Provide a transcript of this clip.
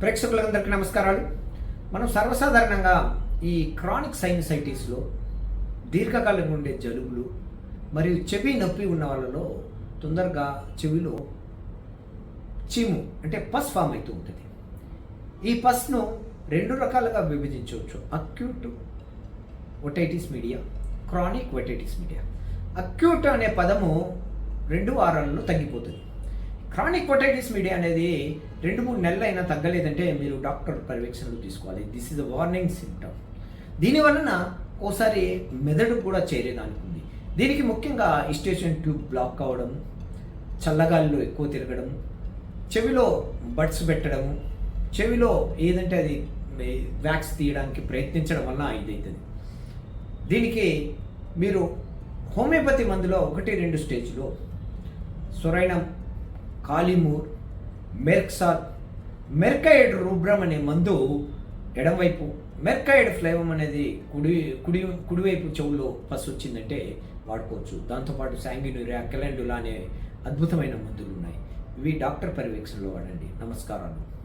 ప్రేక్షకులందరికీ నమస్కారాలు. మనం సర్వసాధారణంగా ఈ క్రానిక్ సైనసైటిస్లో దీర్ఘకాలంగా ఉండే జలుబులు మరియు చెవి నొప్పి ఉన్న వాళ్ళలో తొందరగా చెవిలో చీము అంటే పస్ ఫామ్ అవుతూ ఉంటుంది. ఈ పస్ను రెండు రకాలుగా విభజించవచ్చు. Acute otitis media chronic otitis media. Acute అనే పదము రెండు వారాలలో తగ్గిపోతుంది. క్రానిక్ ఒటైటిస్ మీడియా అనేది రెండు మూడు నెలలు అయినా తగ్గలేదంటే మీరు డాక్టర్ పర్యవేక్షణలు తీసుకోవాలి. This is a warning symptom దీని వలన ఓసారి మెదడు కూడా చేరేదానికి ఉంది దీనికి ముఖ్యంగా ఇస్టేషన్ ట్యూబ్ బ్లాక్ అవ్వడం చల్లగాలిలో ఎక్కువ తిరగడం చెవిలో బడ్స్ పెట్టడం చెవిలో ఏదంటే అది వ్యాక్స్ తీయడానికి ప్రయత్నించడం వల్ల ఇదవుతుంది దీనికి మీరు హోమియోపతి మందులో ఒకటి రెండు స్టేజ్లో సొరైనం కాలిమూర్ మెర్క్సాల్ మెర్కైడ్ రూబ్రమ్ అనే మందు ఎడమవైపు మెర్కైడ్ ఫ్లేవమ్ అనేది కుడి కుడి కుడివైపు చెవులో పసు వచ్చిందంటే వాడుకోవచ్చు దాంతోపాటు శాంగినూరియా కెలెండులా అనే అద్భుతమైన మందులు ఉన్నాయి ఇవి డాక్టర్ పర్యవేక్షణలో వాడండి. నమస్కారాలు.